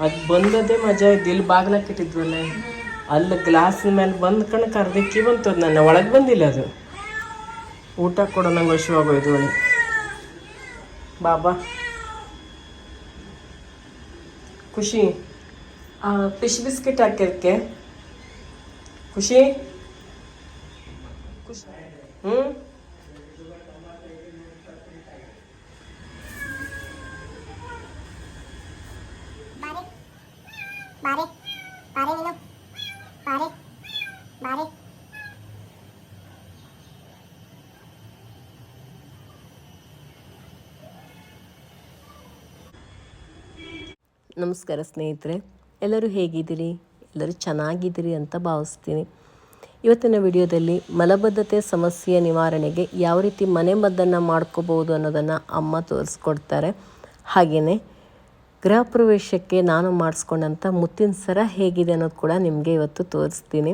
ಅದು ಬಂದದೇ ಮಜಾ ಇದ್ದು. ಇಲ್ಲಿ ಬಾಗ್ಲಕ್ಕೆ ಇಟ್ಟಿದ್ವಲ್ಲ ಅಲ್ಲಿ ಗ್ಲಾಸ್ ಮೇಲೆ ಬಂದ ಕಣ್ ಕರ್ದಕ್ಕಿ ಬಂತು ಅದು ನನ್ನ. ಒಳಗೆ ಬಂದಿಲ್ಲ ಅದು. ಊಟ ಕೊಡೋ ನಂಗೆ ವಶವಾಗೋಯ್ತು ಒಳಗೆ ಬಾಬಾ. ಖುಷಿ? ಫಿಶ್ ಬಿಸ್ಕಿಟ್ ಹಾಕಿದಕ್ಕೆ ಖುಷಿ ಖುಷಿ? ಹ್ಞೂ ಬಾರೆ ಬಾರೆ ಬಾರೆ ಬಾರೆ. ನಮಸ್ಕಾರ ಸ್ನೇಹಿತರೆ, ಎಲ್ಲರೂ ಹೇಗಿದ್ದೀರಿ? ಎಲ್ಲರೂ ಚೆನ್ನಾಗಿದ್ದೀರಿ ಅಂತ ಭಾವಿಸ್ತೀನಿ. ಇವತ್ತಿನ ವಿಡಿಯೋದಲ್ಲಿ ಮಲಬದ್ಧತೆ ಸಮಸ್ಯೆಯ ನಿವಾರಣೆಗೆ ಯಾವ ರೀತಿ ಮನೆ ಮದ್ದನ್ನು ಮಾಡ್ಕೋಬೋದು ಅನ್ನೋದನ್ನು ಅಮ್ಮ ತೋರಿಸ್ಕೊಡ್ತಾರೆ. ಹಾಗೆಯೇ ಗೃಹ ಪ್ರವೇಶಕ್ಕೆ ನಾನು ಮಾಡಿಸ್ಕೊಂಡಂಥ ಮುತ್ತಿನ ಸರ ಹೇಗಿದೆ ಅನ್ನೋದು ಕೂಡ ನಿಮಗೆ ಇವತ್ತು ತೋರಿಸ್ತೀನಿ.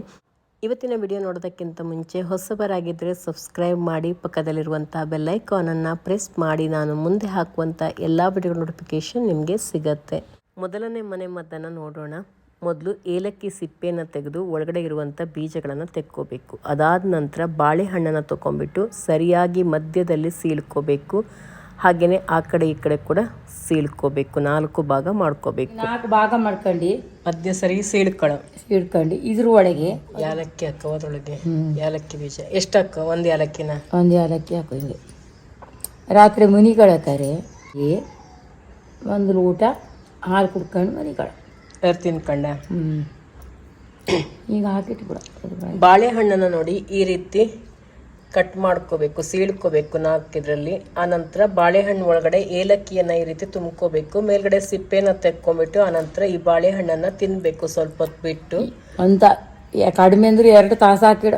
ಇವತ್ತಿನ ವಿಡಿಯೋ ನೋಡೋದಕ್ಕಿಂತ ಮುಂಚೆ ಹೊಸಬರಾಗಿದ್ದರೆ ಸಬ್ಸ್ಕ್ರೈಬ್ ಮಾಡಿ, ಪಕ್ಕದಲ್ಲಿರುವಂಥ ಬೆಲ್ಲೈಕಾನನ್ನು ಪ್ರೆಸ್ ಮಾಡಿ, ನಾನು ಮುಂದೆ ಹಾಕುವಂಥ ಎಲ್ಲ ವಿಡಿಯೋ ನೋಟಿಫಿಕೇಷನ್ ನಿಮಗೆ ಸಿಗತ್ತೆ. ಮೊದಲನೇ ಮನೆ ಮದ್ದನ್ನು ನೋಡೋಣ. ಮೊದಲು ಏಲಕ್ಕಿ ಸಿಪ್ಪೆಯನ್ನು ತೆಗೆದು ಒಳಗಡೆ ಇರುವಂಥ ಬೀಜಗಳನ್ನು ತೆಕ್ಕೋಬೇಕು. ಅದಾದ ನಂತರ ಬಾಳೆಹಣ್ಣನ್ನು ತೊಗೊಂಬಿಟ್ಟು ಸರಿಯಾಗಿ ಮಧ್ಯದಲ್ಲಿ ಸೀಳ್ಕೋಬೇಕು. ಹಾಗೆಯೇ ಆ ಕಡೆ ಈ ಕಡೆ ಕೂಡ ಸೀಳ್ಕೋಬೇಕು ನಾಲ್ಕು ಭಾಗ ಮಾಡ್ಕೋಬೇಕು. ನಾಲ್ಕು ಭಾಗ ಮಾಡ್ಕೊಂಡು ಮಧ್ಯ ಸರಿ ಸೀಳ್ಕೊಳ ಇಡ್ಕೊಂಡು ಇದ್ರ ಒಳಗೆ ಯಾಲಕ್ಕಿ ಹಾಕ ಅದ್ರೊಳಗೆ. ಯಾಲಕ್ಕಿ ಬೀಜ. ಎಷ್ಟು ಹಾಕ? ಒಂದು ಯಾಲಕ್ಕಿನ? ಒಂದು ಏಲಕ್ಕಿ ಹಾಕೋ ಹಿಂಗೆ. ರಾತ್ರಿ ಮನಿಗಳತ್ತಾರೆ ಒಂದು ಊಟ ಹಾಲು ಕುಡ್ಕೊಂಡು ಮನಿಗಳ. ತಿನ್ಕೊಂಡ ತಿನ್ಕಂಡ? ಹ್ಞೂ ಈಗ ಹಾಕಿಟ್ಬಿಡ. ಬಾಳೆಹಣ್ಣನ್ನು ನೋಡಿ ಈ ರೀತಿ ಕಟ್ ಮಾಡ್ಕೋಬೇಕು ಸೀಳ್ಕೋಬೇಕು ನಾಲ್ಕು ಇದರಲ್ಲಿ ಆನಂತರ ಬಾಳೆಹಣ್ಣು ಒಳಗಡೆ ಏಲಕ್ಕಿಯನ್ನ ಈ ರೀತಿ ತುಂಬ್ಕೋಬೇಕು. ಮೇಲ್ಗಡೆ ಸಿಪ್ಪೆನ ತೆಕ್ಕೊಂಬಿಟ್ಟು ಆನಂತರ ಈ ಬಾಳೆಹಣ್ಣನ್ನ ತಿನ್ಬೇಕು ಸ್ವಲ್ಪ ಹೊತ್ತು ಬಿಟ್ಟು. ಅಂತ ಯ- ಕಡಿಮೆ ಅಂದ್ರೆ ಎರಡು ತಾಸು ಹಾಕಿಡ.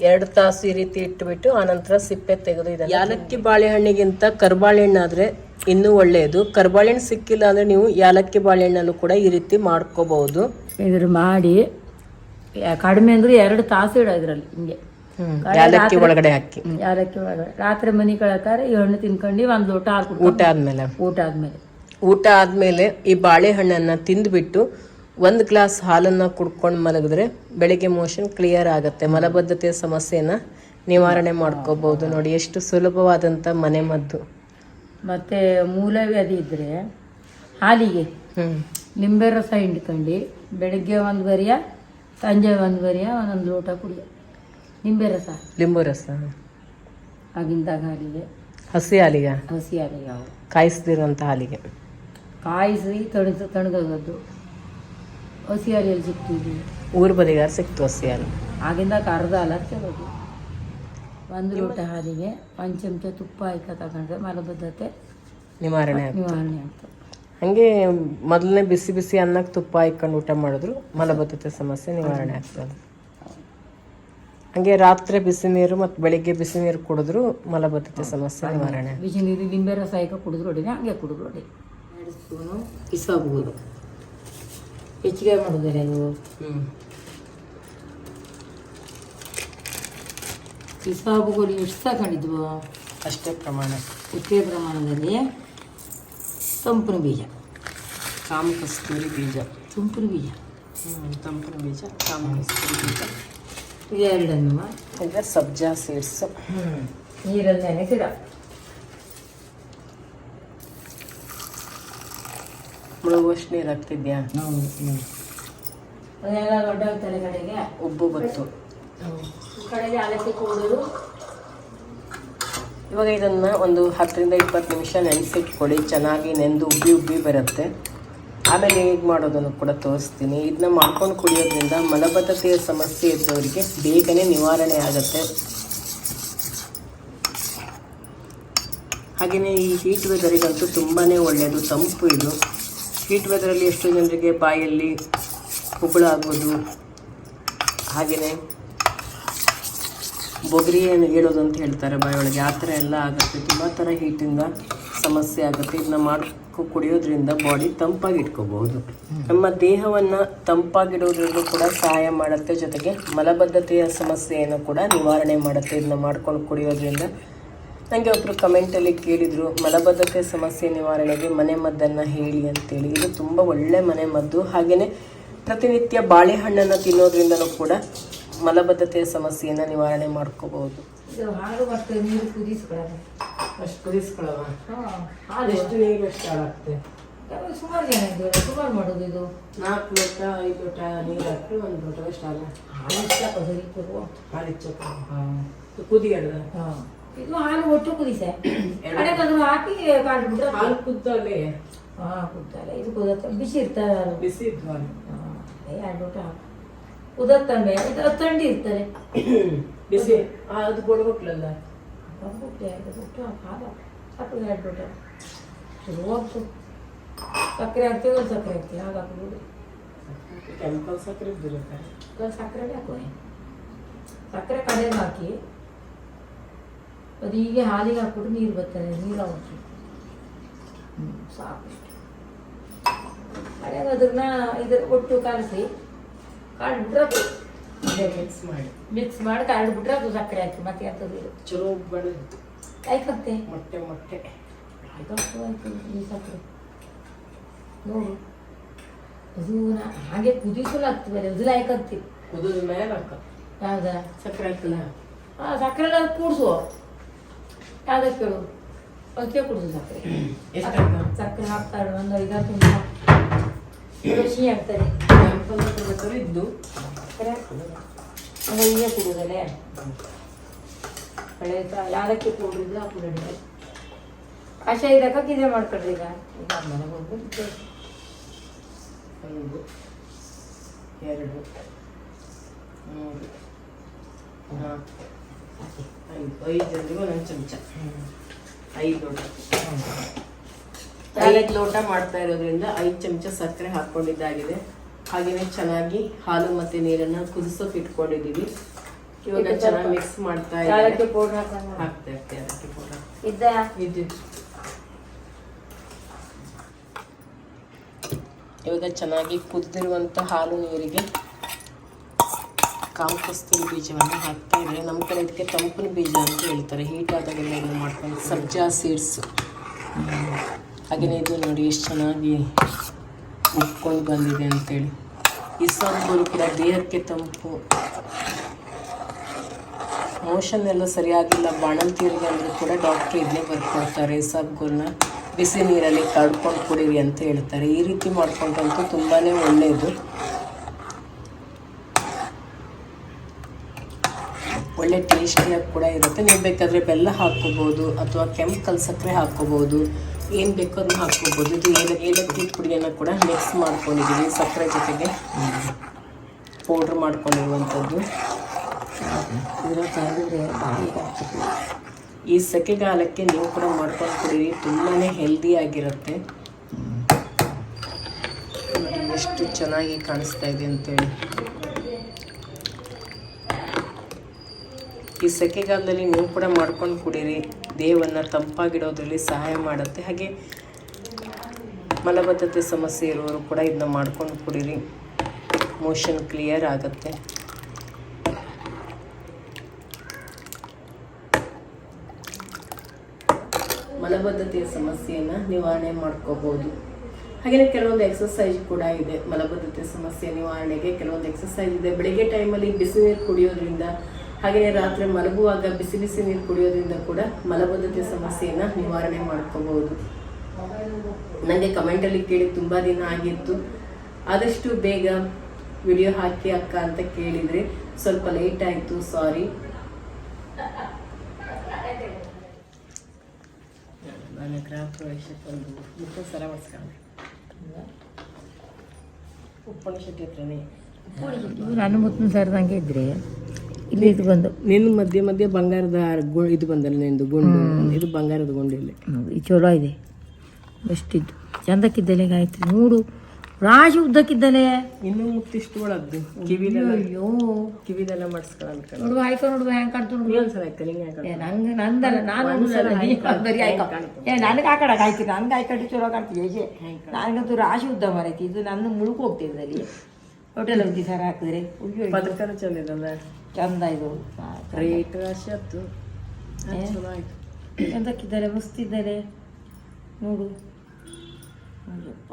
ಎರಡು ತಾಸು ಈ ರೀತಿ ಇಟ್ಬಿಟ್ಟು ಆನಂತರ ಸಿಪ್ಪೆ ತೆಗೆದು ಇದನ್ನ ಯಾಲಕ್ಕಿ ಬಾಳೆಹಣ್ಣಿಗಿಂತ ಕರ್ಬಾಳೆಹಣ್ಣಾದರೆ ಇನ್ನೂ ಒಳ್ಳೆಯದು. ಕರ್ಬಾಳೆಹಣ್ಣು ಸಿಕ್ಕಿಲ್ಲ ಅಂದ್ರೆ ನೀವು ಯಾಲಕ್ಕಿ ಬಾಳೆಹಣ್ಣಲ್ಲೂ ಕೂಡ ಈ ರೀತಿ ಮಾಡ್ಕೋಬಹುದು. ಇದ್ರ ಮಾಡಿ ಯ- ಕಡಿಮೆ ಅಂದ್ರೆ ಎರಡು ತಾಸು ಇಡೋ ಇದರಲ್ಲಿ ಹಿಂಗೆ. ಯಾಲಕ್ಕಿ ಒಳಗಡೆ ಹಾಕಿ. ಯಾಲಕ್ಕಿ ಒಳಗಡೆ. ರಾತ್ರಿ ಮನಿ ಕಳಕಾರೆ ಈ ಹಣ್ಣು ತಿನ್ಕೊಂಡು ಒಂದು ಲೋಟ ಹಾಕ್ಬಿಟ್ಟು ಊಟ ಆದ್ಮೇಲೆ. ಊಟ ಆದ್ಮೇಲೆ. ಊಟ ಆದ್ಮೇಲೆ ಈ ಬಾಳೆಹಣ್ಣನ್ನ ತಿಂದ್ಬಿಟ್ಟು ಒಂದು ಗ್ಲಾಸ್ ಹಾಲನ್ನ ಕುಡ್ಕೊಂಡು ಮಲಗಿದ್ರೆ ಬೆಳಿಗ್ಗೆ ಮೋಷನ್ ಕ್ಲಿಯರ್ ಆಗುತ್ತೆ. ಮಲಬದ್ಧತೆಯ ಸಮಸ್ಯೆನ ನಿವಾರಣೆ ಮಾಡ್ಕೋಬಹುದು ನೋಡಿ ಎಷ್ಟು ಸುಲಭವಾದಂತ ಮನೆ ಮದ್ದು. ಮತ್ತೆ ಮೂಲವ್ಯಾಧಿ ಇದ್ರೆ ಹಾಲಿಗೆ. ನಿಂಬೆ ರಸ ಹಿಂಡ್ಕೊಂಡು ಬೆಳಿಗ್ಗೆ ಒಂದು ಬರಿಯ ಸಂಜೆ ಒಂದು ಬರಿಯ ಒಂದೊಂದು ಲೋಟ ಕುಡಿಯ. ನಿಂಬೆ ರಸ. ಲಿಂಬು ರಸ. ಆಗಿಂದಾಗ ಹಾಲಿಗೆ. ಹಸಿ ಹಾಲಿಗೆ? ಹಸಿ ಹಾಲಿಗೆ ಅವು ಕಾಯಿಸದಿರುವಂತ ಹಾಲಿಗೆ. ಕಾಯಿಸಿ ತಣಿದು ತಣಗದ್ದು ಹಸಿ ಹಾಲಿಯಲ್ಲಿ ಸಿಕ್ತಿದ್ವಿ ಊರು ಬದಿಗಾರ ಸಿಕ್ತು ಹಸಿ ಹಾಲು. ಆಗಿಂದ ಅರ್ಧ ಹಾಲು ಹಚ್ಚಬೇಕು ಒಂದು ಲೋಟ ಹಾಲಿಗೆ ಒಂದು ಚಮಚ ತುಪ್ಪ ಹಾಕಿ ತಗೊಂಡ್ರೆ ಮಲಬದ್ಧತೆ ನಿವಾರಣೆ ಆಗುತ್ತೆ ನಿವಾರಣೆ ಆಗ್ತದೆ. ಹಂಗೆ ಮೊದಲನೇ ಬಿಸಿ ಬಿಸಿ ಅನ್ನಕ್ಕೆ ತುಪ್ಪ ಇಕ್ಕೊಂಡು ಊಟ ಮಾಡಿದ್ರು ಮಲಬದ್ಧತೆ ಸಮಸ್ಯೆ ನಿವಾರಣೆ ಆಗ್ತದೆ. ಹಂಗೆ ರಾತ್ರಿ ಬಿಸಿ ನೀರು ಮತ್ತು ಬೆಳಿಗ್ಗೆ ಬಿಸಿ ನೀರು ಕುಡಿದ್ರು ಮಲಬದ್ಧತೆ ಸಮಸ್ಯೆ ನಿವಾರಣೆ. ಬಿಸಿ ನೀರು ನಿಂಬೆ ರಸ ಹಾಕಿ ಕುಡಿದ್ರು ಹೊಡಿದೆ ಹಂಗೆ ಕುಡಿದ್ರು ಹೊಡಿ ಎರಡು ಸ್ಪೂನು ಹೆಚ್ಚಿಗೆ ಮಾಡಿದ್ರೆ ನೀವು? ಹ್ಮ್. ಇಸಾಬುಗಳು ಎಷ್ಟು ತಗೊಂಡಿದ್ವು? ಅಷ್ಟೇ ಪ್ರಮಾಣ. ಇಷ್ಟೇ ಪ್ರಮಾಣದಲ್ಲಿ ತಂಪಿನ ಬೀಜ. ಕಾಮ ಕಸ್ತೂರಿ ಬೀಜ. ತಂಪಿನ ಬೀಜ. ಹ್ಞೂ ತಂಪಿನ ಬೀಜ ಕಾಮ ಕಸ್ತೂರಿ ಬೀಜ. ಇದೆರಡನ್ನು ಈಗ ಸಬ್ಜಾ ಸೀಡ್ಸ್ ನೀರಲ್ಲಿ ಗಿಡ ಮುಳುಗುವಷ್ಟು ನೀರು ಹಾಕ್ತಿದ್ಯಾ? ಅದೆಲ್ಲ ದೊಡ್ಡ ತಲೆಗಡೆಗೆ ಉಬ್ಬು ಬತ್ತು ಕಡೆಗೆ ಅಲಸಿ ಕೂಡಲು ಇವಾಗ ಇದನ್ನ ಒಂದು ಹತ್ತರಿಂದ ಇಪ್ಪತ್ತು ನಿಮಿಷ ನೆನೆಸಿಟ್ಕೊಳ್ಳಿ. ಚೆನ್ನಾಗಿ ನೆಂದು ಉಬ್ಬಿ ಉಬ್ಬಿ ಬರುತ್ತೆ. ಆಮೇಲೆ ಹೇಗೆ ಮಾಡೋದನ್ನು ಕೂಡ ತೋರಿಸ್ತೀನಿ. ಇದನ್ನ ಮಾಡ್ಕೊಂಡು ಕುಡಿಯೋದ್ರಿಂದ ಮಲಬದ್ಧತೆಯ ಸಮಸ್ಯೆ ಇದ್ದವರಿಗೆ ಬೇಗನೆ ನಿವಾರಣೆ ಆಗುತ್ತೆ. ಹಾಗೆಯೇ ಈ ಹೀಟ್ ವೆದರಿಗಂತೂ ತುಂಬಾ ಒಳ್ಳೆಯದು ತಂಪು ಇದು. ಹೀಟ್ ವೆದರಲ್ಲಿ ಎಷ್ಟೋ ಜನರಿಗೆ ಬಾಯಲ್ಲಿ ಉಗುಳಾಗೋದು ಹಾಗೆಯೇ ಬೊಗರಿ ಏನು ಹೇಳೋದು ಅಂತ ಹೇಳ್ತಾರೆ ಬಾಯೊಳಗೆ ಆ ಥರ ಎಲ್ಲ ಆಗುತ್ತೆ. ತುಂಬ ಥರ ಹೀಟಿಂದ ಸಮಸ್ಯೆ ಆಗುತ್ತೆ. ಇದನ್ನ ಮಾಡ್ಕೊ ಕುಡಿಯೋದ್ರಿಂದ ಬಾಡಿ ತಂಪಾಗಿ ಇಟ್ಕೋಬಹುದು ನಮ್ಮ ದೇಹವನ್ನು ತಂಪಾಗಿಡೋದ್ರಿಂದ ಕೂಡ ಸಹಾಯ ಮಾಡುತ್ತೆ. ಜೊತೆಗೆ ಮಲಬದ್ಧತೆಯ ಸಮಸ್ಯೆಯನ್ನು ಕೂಡ ನಿವಾರಣೆ ಮಾಡುತ್ತೆ. ಇದನ್ನ ಮಾಡ್ಕೊಂಡು ಕುಡಿಯೋದ್ರಿಂದ. ನನಗೆ ಒಬ್ಬರು ಕಮೆಂಟಲ್ಲಿ ಕೇಳಿದರು, ಮಲಬದ್ಧತೆ ಸಮಸ್ಯೆ ನಿವಾರಣೆಗೆ ಮನೆ ಮದ್ದನ್ನು ಹೇಳಿ ಅಂತೇಳಿ. ಇದು ತುಂಬ ಒಳ್ಳೆ ಮನೆ ಮದ್ದು. ಹಾಗೆಯೇ ಪ್ರತಿನಿತ್ಯ ಬಾಳೆಹಣ್ಣನ್ನು ತಿನ್ನೋದ್ರಿಂದಲೂ ಕೂಡ ಮಲಬದ್ಧತೆಯ ಸಮಸ್ಯೆಯನ್ನು ನಿವಾರಣೆ ಮಾಡ್ಕೋಬಹುದು. ಇದು ಹಾಲು ಮತ್ತು ನೀರು ಕುದಿಸ್ಕೊಳ್ಳೋದು ಅಷ್ಟು ಕುದಿಸ್ಕೊಳ್ಳವ ಹಾಂ ಹಾಲು. ಎಷ್ಟು ನೀರು ಎಷ್ಟು ಹಾಳಾಗ್ತದೆ ಯಾವಾಗ ಸುಮಾರು ಜನ ಸುಮಾರು ಮಾಡೋದು ಇದು. ನಾಲ್ಕು ಲೋಟ ಐದು ಲೋಟ ನೀರು ಹಾಕಿ ಒಂದು ಲೋಟದಷ್ಟು ಹಾಲು. ಹಾಲು ಹಾಂ. ಹಾಂ. ಇದು ಹಾಲು ಒಟ್ಟು ಕುದಿಸೆ. ಕಡೆಗಾದ್ರೂ ಹಾಕಿ ಕಾಡ್ಬಿಟ್ರೆ ಹಾಲು ಕುದ್ದಲ್ಲೇ? ಹಾಂ ಕುದ್ದಲ್ಲ. ಇದು ಕುದತ್ತ ಬಿಸಿ ಇರ್ತದೆ ಹಾಲು ಬಿಸಿ ಹಾಲು. ಹಾಂ. ಎರಡು ಲೋಟ ಹಾಕು. ಕುದತ್ತಂಬೆ ಇದು ಥಂಡಿ ಇರ್ತದೆ ಬಿಸಿ ಆ, ಅದು ಗೊಡಗೊಟ್ಲಲ್ಲ ಬಿಟ್ಟು ಎರಡು ಬಿಟ್ಟು ಹಾಲು ಹಾಕು ಎರಡು ಲೋಟ ಶುರು ಹೋಗ್ತು ಸಕ್ಕರೆ ಹಾಕ್ತೀವಿ ಒಂದು ಸಕ್ಕರೆ ಹಾಕ್ತೀವಿ ಹಾಗೆ ಹಾಕ್ಬಿಡು ಕೆಮಿಕಲ್ ಸಕ್ಕರೆ ಇದ್ದಿರುತ್ತೆ. ಒಂದು ಸಕ್ಕರೆ ಹಾಕುವ ಸಕ್ಕರೆ ಕಡೆಗೆ ಹಾಕಿ ಅದು ಹೀಗೆ ಹಾಲಿಗೆ ಹಾಕ್ಬಿಟ್ಟು ನೀರು ಬರ್ತದೆ ನೀರು ಹಾಕಿ ಹ್ಞೂ ಸಾಕು ಇಷ್ಟು ಕಡೆಗೆ ಅದನ್ನ ಇದು ಒಟ್ಟು ಕಲಸಿ ಕಾಡ್ಬಿಟ್ರೆ ಅದು ಮಿಕ್ಸ್ ಮಾಡಿ ಮಿಕ್ಸ್ ಮಾಡಿ ಕಾಡ್ಬಿಟ್ರೆ ಅದು ಸಕ್ಕರೆ ಹಾಕಿ ಮತ್ತೆ ಅಂತದ್ದು ಇದು ಚಲೋ ಬಡದು ಆಯ್ಕಂತೆ ಮೊಟ್ಟೆ ಮೊಟ್ಟೆ ಆಯ್ತು ಆಯ್ತು ಈ ಸಕ್ಕರೆ ನೋಡು ಅದು ನಾ- ಹಾಗೆ ಕುದಿಸಲು ಆಗ್ತದೆ ಅದು ಆಯ್ಕಂತೀವಿ ಕುದಿದ ಮೇಲೆ ಹಾಕ ಹೌದಾ ಸಕ್ಕರೆ ಹಾಕಲ್ಲ ಹಾಂ ಸಕ್ಕರೆ ಕೂಡಿಸು ಯಾವ್ದಕ್ಕೆ ಕೇಳು ಅದಕ್ಕೆ ಕುಡಿಸು ಸಕ್ಕರೆ ಎಷ್ಟು ಹಾಕ ಸಕ್ಕರೆ ಹಾಕ್ತಾಳೆ ಒಂದು ಐದಾರು ತುಂಬ ರುಚಿ ಆಗ್ತದೆ. ಇದ್ದು ಹೀಗೆ ಕುಡಿದಲೆ ಹಳೆ ಯಾರಕ್ಕೆ ಕೂಡಿದ್ರು ಆ ಕುಡಿದ್ರೆ ಕಷ ಇದಕ್ಕ ಇದೇ ಮಾಡ್ಕೊಳ್ರಿ ಈಗ. ಈಗ ಮನೆಗೆ ಹೋಗ್ಬಿಟ್ಟು ಒಂದು ಎರಡು ಮೂರು ನಾಲ್ಕು ಐದು. ಐದು ಜನರಿಗೂ ಒಂದೊಂದು ಚಮಚ. ಐದು ಲೋಟ ಐದು ಲೋಟ ಮಾಡ್ತಾ ಇರೋದ್ರಿಂದ ಐದು ಚಮಚ ಸಕ್ಕರೆ ಹಾಕೊಂಡಿದ್ದಾಗಿದೆ ಹಾಗೆಯೇ ಚೆನ್ನಾಗಿ ಹಾಲು ಮತ್ತೆ ನೀರನ್ನ ಕುದಿಸೋಕೆ ಇಟ್ಕೊಂಡಿದ್ದೀವಿ. ಇವಾಗ ಚೆನ್ನಾಗಿ ಮಿಕ್ಸ್ ಮಾಡ್ತಾ ಇದ್ದೀವಿ ಇದ್ದಾರೆ. ಪೌಡ್ರ್ ಹಾಕೋಣ ಹಾಕ್ತಾ ಇರ್ತೀವಿ ಅದಕ್ಕೆ ಕೂಡ ಇದ್ದ? ಇದ್ದಿದ್ದು. ಇವಾಗ ಚೆನ್ನಾಗಿ ಕುದಿದಿರುವಂಥ ಹಾಲು ನೀರಿಗೆ ಕಾಮಕಸ್ತೂರಿ ಬೀಜವನ್ನು ಹಾಕ್ತಾ ಇದ್ದಾರೆ. ನಮ್ಮ ಕಡೆ ಇದಕ್ಕೆ ತಂಪಿನ ಬೀಜ ಅಂತ ಹೇಳ್ತಾರೆ. ಹೀಟ್ ಆದಾಗ ಮಾಡ್ತಾರೆ ಮಾಡ್ಕೊಂಡು ಸಬ್ಜಾ ಸೀಡ್ಸು. ಹಾಗೆಯೇ ಇದು ನೋಡಿ, ಎಷ್ಟು ಚೆನ್ನಾಗಿ ಉಟ್ಕೊಂಡು ಬಂದಿದೆ ಅಂತೇಳಿ. ಈ ಸಾಂಬಾರು ಕೂಡ ದೇಹಕ್ಕೆ ತಂಪು. ಮೋಷನ್ ಎಲ್ಲ ಸರಿಯಾಗಿಲ್ಲ. ಬಾಣಂತಿಯರಿಗೆ ಅಂದರೂ ಕೂಡ ಡಾಕ್ಟ್ರ್ ಇದನ್ನೇ ಬರ್ಕೊಡ್ತಾರೆ. ಸಬ್ಗುಲ್ನ ಬಿಸಿ ನೀರಲ್ಲಿ ಕಡ್ಕೊಂಡು ಕುಡೀರಿ ಅಂತ ಹೇಳ್ತಾರೆ. ಈ ರೀತಿ ಮಾಡ್ಕೊಂಡಂತೂ ತುಂಬಾ ಒಳ್ಳೆಯದು ಒಳ್ಳೆ ಟೇಸ್ಟಿಯಾಗಿ ಕೂಡ ಇರುತ್ತೆ. ನೀವು ಬೇಕಾದರೆ ಬೆಲ್ಲ ಹಾಕ್ಕೋಬೋದು ಅಥವಾ ಕೆಂಪು ಸಕ್ಕರೆ ಹಾಕ್ಕೋಬೋದು. ಏನು ಬೇಕೋ ಅದನ್ನ ಹಾಕ್ಕೋಬೋದು. ಇದು ಏಲ ಏಲಕ್ಕಿ ಪುಡಿಯನ್ನು ಕೂಡ ಮಿಕ್ಸ್ ಮಾಡ್ಕೊಂಡಿದ್ದೀವಿ ಸಕ್ಕರೆ ಜೊತೆಗೆ. ಪೌಡ್ರ್ ಮಾಡ್ಕೊಂಡಿರುವಂಥದ್ದು. ಈ ಸೆಕೆಗಾಲಕ್ಕೆ ನೀವು ಕೂಡ ಮಾಡ್ಕೊಂಡು ಕುಡೀರಿ. ತುಂಬಾ ಹೆಲ್ದಿಯಾಗಿರುತ್ತೆ ಎಷ್ಟು ಚೆನ್ನಾಗಿ ಕಾಣಿಸ್ತಾ ಇದೆ ಅಂತೇಳಿ. ಈ ಸೆಕೆಗಾಲದಲ್ಲಿ ನೀವು ಕೂಡ ಮಾಡ್ಕೊಂಡು ಕುಡೀರಿ. ದೇಹವನ್ನು ತಂಪಾಗಿಡೋದ್ರಲ್ಲಿ ಸಹಾಯ ಮಾಡುತ್ತೆ. ಹಾಗೆ ಮಲಬದ್ಧತೆ ಸಮಸ್ಯೆ ಇರುವವರು ಕೂಡ ಇದನ್ನ ಮಾಡ್ಕೊಂಡು ಕುಡೀರಿ. ಮೋಷನ್ ಕ್ಲಿಯರ್ ಆಗುತ್ತೆ. ಮಲಬದ್ಧತೆಯ ಸಮಸ್ಯೆಯನ್ನು ನಿವಾರಣೆ ಮಾಡ್ಕೋಬೋದು. ಹಾಗೆಯೇ ಕೆಲವೊಂದು ಎಕ್ಸಸೈಸ್ ಕೂಡ ಇದೆ. ಮಲಬದ್ಧತೆ ಸಮಸ್ಯೆ ನಿವಾರಣೆಗೆ ಕೆಲವೊಂದು ಎಕ್ಸಸೈಸ್ ಇದೆ. ಬೆಳಿಗ್ಗೆ ಟೈಮಲ್ಲಿ ಬಿಸಿ ನೀರು ಕುಡಿಯೋದ್ರಿಂದ ಹಾಗೆಯೇ ರಾತ್ರಿ ಮಲಗುವಾಗ ಬಿಸಿ ಬಿಸಿ ನೀರು ಕುಡಿಯೋದ್ರಿಂದ ಕೂಡ ಮಲಬದ್ಧತೆ ಸಮಸ್ಯೆಯನ್ನು ನಿವಾರಣೆ ಮಾಡ್ಕೋಬಹುದು. ನನಗೆ ಕಮೆಂಟಲ್ಲಿ ಕೇಳಿ ತುಂಬ ದಿನ ಆಗಿತ್ತು. ಆದಷ್ಟು ಬೇಗ ವಿಡಿಯೋ ಹಾಕಿ ಅಕ್ಕ ಅಂತ ಕೇಳಿದರೆ ಸ್ವಲ್ಪ ಲೇಟ್ ಆಯಿತು ಸಾರಿ ನಾನು ಗೃಹ ಪ್ರವೇಶಕ್ಕೊಂದು ಮುಖ ಸರ ಶೆಟ್ಟಿ ಹತ್ರನೇ. ನಾನು ಮುತ್ತಿನ ಸರ್ದಂಗೆ ಇದ್ರೆ ಇಲ್ಲಿ ಇದು ಬಂದು. ನಿನ್ನ ಮಧ್ಯೆ ಮಧ್ಯೆ ಬಂಗಾರದ ಗು- ಇದು ಬಂದಲ್ಲ ನಿಂದು ಗುಂಡು. ಇದು ಬಂಗಾರದ ಗುಂಡು ಇಲ್ಲಿ. ಇದು ಚಲೋ ಇದೆ. ಎಷ್ಟಿದ್ದು ಚಂದಕ್ಕಿದ್ದಲೆ ಗಾಯತ್ರಿ. ನೋಡು ರಾಶಿ ಉದ್ದಕ್ಕಿದ್ದಲೆ. ಇನ್ನೂ ಮುತ್ತಿಷ್ಟು ಒಳದ್ದು. ಕಿವಿದೆಲ್ಲ ಅಯ್ಯೋ ಕಿವಿದೆಲ್ಲ ಮಾಡಿಸ್ಕೊಳ್ಳ ನೋಡುವ ಆಯ್ಕೊ ನೋಡುವ ಹೆಂಗೆ ಕಾಣ್ತು ನೋಡು ಇನ್ನೊಂದ್ಸಲ ಆಯ್ತು ನಿಂಗೆ ಯಾಕೆ ಏ ನಂಗೆ ನಂದಲ್ಲ ನಾನು ನೋಡುದಲ್ಲ, ನೀ ಬರೀ ಆಯ್ಕೊ. ಏ ನನಗೆ ಹಾಕಡಕ್ಕೆ ಹಾಕಿ ನನ್ಗೆ ಹಾಕೊಂಡು ಚಲೋ ಕಾಣ್ತಿದೆ ಏಜೆ. ನನಗಂತೂ ರಾಶಿ ಉದ್ದ ಮರೈತಿ. ಇದು ನನ್ನ ಮುಳುಕು ಹೋಗ್ತಿದೆ ಅಲ್ಲಿ. ಹೋಟೆಲ್ ಹೋಗಿ ಸರ ಹಾಕಿದ್ರೆ? ಅಯ್ಯೋ ಪದಕನ ಚಂದಿದಲ್ಲ ಚಂದ ಇದು. ರೇಟ್ ಆಯ್ತು ಎಂತಕ್ಕಿದ್ದಾರೆ? ಮುಸ್ತಿದ್ದಾರೆ. ನೋಡು. ನೋಡಪ್ಪ.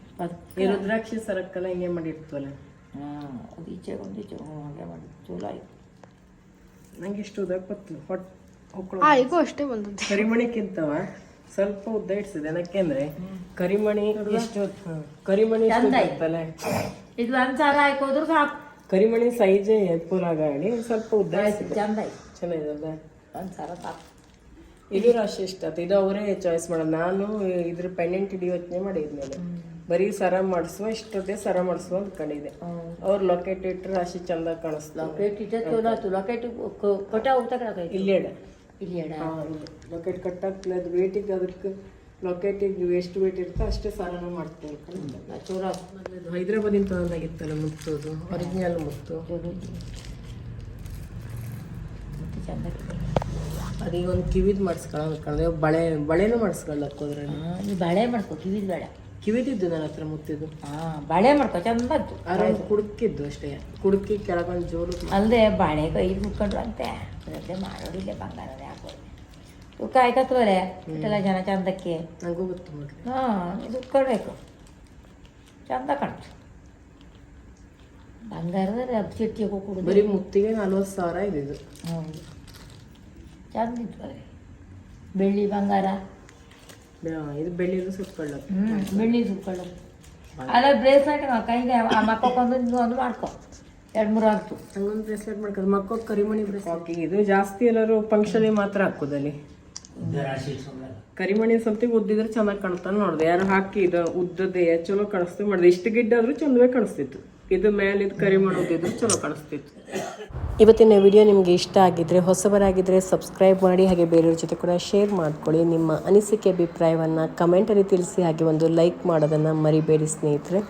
ಇಪ್ಪತ್ತು ಈ ರುದ್ರಾಕ್ಷಿ ಸರಕ್ಕೆಲ್ಲ ಹಿಂಗೆ ಮಾಡಿರ್ತವಲ್ಲ ಹಾಂ ಅದು ಈಚೆಗೆ ಒಂದು ಈಚೆಗೆ ಹಾಗೆ ಮಾಡಿ ಚಲೋ ಆಯ್ತು. ನಂಗೆ ಇಷ್ಟು ಉದ್ದ ಗೊತ್ತು ಹೊಟ್ಟೆ ಹೊಕ್ಕಳು ಈಗೂ ಅಷ್ಟೇ ಬಂದದ್ದು. ಕರಿಮಣಿಕ್ಕಿಂತವ ಸ್ವಲ್ಪ ಉದ್ದ ಇಡ್ಸಿದೆ. ಯಾಕೆಂದ್ರೆ ಕರಿಮಣಿ ಎಷ್ಟು ಕರಿಮಣಿ ಉದ್ದ ಇದು ಒಂದು ಸಾರ ಹಾಕೋದ್ರು ಸಾಕು. ಕರಿಮಣಿ ಸೈಜೇ ಪೂರಾಗಾಡಿ ಸ್ವಲ್ಪ ಉದ್ದ ಇಡ್ಸಿದೆ. ಚಂದ ಆಯ್ತು. ಚೆನ್ನಾಗಿದಲ್ಲ ಒಂದು ಸಾರ ಸಾಕು. ಇದು ರಾಶಿ ಇಷ್ಟ. ಆಯ್ತು ಇದು ಅವರೇ ಚಾಯ್ಸ್ ಮಾಡೋದು. ನಾನು ಇದ್ರ ಪೆಂಡೆಂಟ್ ಹಿಡಿಯೋ ಯೋಚನೆ ಮಾಡಿದ್ಮೇಲೆ. ಬರೀ ಸರ ಮಾಡಿಸುವ ಇಷ್ಟೊತ್ತೆ ಸರ ಮಾಡಿಸುವ ಅಂದ್ಕೊಂಡಿದ್ದೆ. ಅವ್ರು ಲೊಕೆಟ್ ಇಟ್ಟರೆ ರಾಶಿ ಚಂದ ಕಾಣಿಸ್ತಾ. ಲೊಕೇಟ್ ಇಟ್ಟು ಲೊಕೇಟ್ ಕೊಟ್ಟ ಹೋಗ್ತಕ್ಕ ಇಲ್ಲೇ ಇಡ ಇಲ್ಲಿ ಕಟ್ಟಾಗ್ತಿಲ್ಲ ಲೊಕೆಟ್ ಕಟ್ಟಕ್ಕೆ ಅದು ವೇಟಿಗೆ ಅದಕ್ಕೆ ಲೊಕೆಟಿಗೆ ಎಷ್ಟು ವೇಟ್ ಇರ್ತೋ ಅಷ್ಟೇ ಸಾಲನ ಮಾಡ್ತೀವಿ ಆಯ್ತು ಹೈದ್ರಾಬಾದಿನ ತಗೊಂಡಾಗಿತ್ತಲ್ಲ ಮುತ್ತೋದು ಒರಿಜಿನಲ್ ಮುತ್ತು ಅದೀಗ ಒಂದು ಕಿವಿದ್ ಮಾಡಿಸ್ಕೊಳ್ಳೋದು ಬಳೆ ಬಳೆನೂ ಮಾಡಿಸ್ಕೊಳ್ಳೋಕೆ ಹೋದ್ರೆ ಹಾಂ ಬಳೆ ಮಾಡ್ಕೊ ಕಿವಿದ್ ಬೇಡ ಕಿವಿದಿದ್ದು ನನ್ನ ಹತ್ರ ಮುತ್ತಿದ್ದು. ಬಳೆ ಮಾಡ್ಕೊ ಚಂದ ಆರಾಮ್ ಕುಡುಕಿದ್ದು ಅಷ್ಟೇ. ಕುಡುಕಿ ಕೆಳಗೊಂದು ಜೋರು ಅಲ್ಲದೆ ಬಾಳೆ ಕೈದು ಮುಟ್ಕೊಂಡ್ರು ಅಂತೆ ಅದೇ ಮಾಡೋದಿಲ್ಲ ಬಂಗಾರದ ಹಾಕೋದು ತೂಕ ಆಯ್ತತ್ವರೆ ಇಷ್ಟೆಲ್ಲ ಜನ ಚಂದಕ್ಕೆ? ನನಗೂ ಗೊತ್ತು ಹಾಂ ಇದು ಕೊಡಬೇಕು. ಚಂದ ಕಾಣ್ತು. ಬಂಗಾರದ ಚಿಟ್ಟಿಗೆ ಕೊಡು ಬರೀ ಮುತ್ತಿಗೆ ನಲ್ವತ್ತು ಸಾವಿರ ಇದ್ದಿದ್ದು ಇದು. ಹೌದು. ಚಂದ ಇತ್ತು ಬೆಳ್ಳಿ ಬಂಗಾರ. ಇದು ಬೆಳ್ಳಿದು ಸುಟ್ಕೊಳ್ಳೋದು. ಹ್ಞೂ ಬೆಳ್ಳಿ ಸುಟ್ಕೊಳ್ಳೋದು. ಅಲ್ಲ ಬ್ರೇಸ್ಲೆಟ್ ಕೈಗೆ ಆ ಮಕ್ಕೊಂದು ಒಂದು ಒಂದು ಮಾಡ್ಕೊ. ಎರಡು ಮೂರು ಆಯ್ತು ಹಂಗೊಂದು ಬ್ರೇಸ್ಲೆಟ್ ಮಾಡ್ಕೊಂಡು ಮಕ್ಕಳು ಕರಿಮಣಿ ಬ್ರೇಸ್ಲೆಟ್. ಇದು ಜಾಸ್ತಿ ಎಲ್ಲರೂ ಫಂಕ್ಷನಿಗೆ ಮಾತ್ರ ಹಾಕೋದಲ್ಲಿ ಕರಿಮಣಿ ಸ್ವಲ್ಪ ಉದ್ದಿದ್ರೆ ಚೆನ್ನಾಗಿ ಕಾಣ್ತಾನೆ ನೋಡಿದೆ. ಯಾರು ಹಾಕಿ ಇದು ಉದ್ದದೆ ಚಲೋ ಕಾಣಿಸ್ತು. ಮಾಡಿದೆ. ಇಷ್ಟು ಗಿಡ್ಡ ಆದ್ರೂ ಚಂದವೇ ಕಾಣಿಸ್ತಿತ್ತು. ಇದು ಮೇಲೆ ಇದು ಕರಿಮಣಿ ಉದ್ದಿದ್ರು ಚಲೋ ಕಾಣಿಸ್ತಿತ್ತು. ಇವತ್ತಿನ ವಿಡಿಯೋ ನಿಮಗೆ ಇಷ್ಟ ಆಗಿದ್ರೆ ಹೊಸಬರಾಗಿದ್ದರೆ ಸಬ್ಸ್ಕ್ರೈಬ್ ಮಾಡಿ, ಹಾಗೆ ಬೇರೆಯವ್ರ ಜೊತೆ ಕೂಡ ಶೇರ್ ಮಾಡ್ಕೊಳ್ಳಿ. ನಿಮ್ಮ ಅನಿಸಿಕೆ, ಅಭಿಪ್ರಾಯವನ್ನು ಕಮೆಂಟಲ್ಲಿ ತಿಳಿಸಿ, ಹಾಗೆ ಒಂದು ಲೈಕ್ ಮಾಡೋದನ್ನು ಮರಿಬೇಡಿ ಸ್ನೇಹಿತರೆ.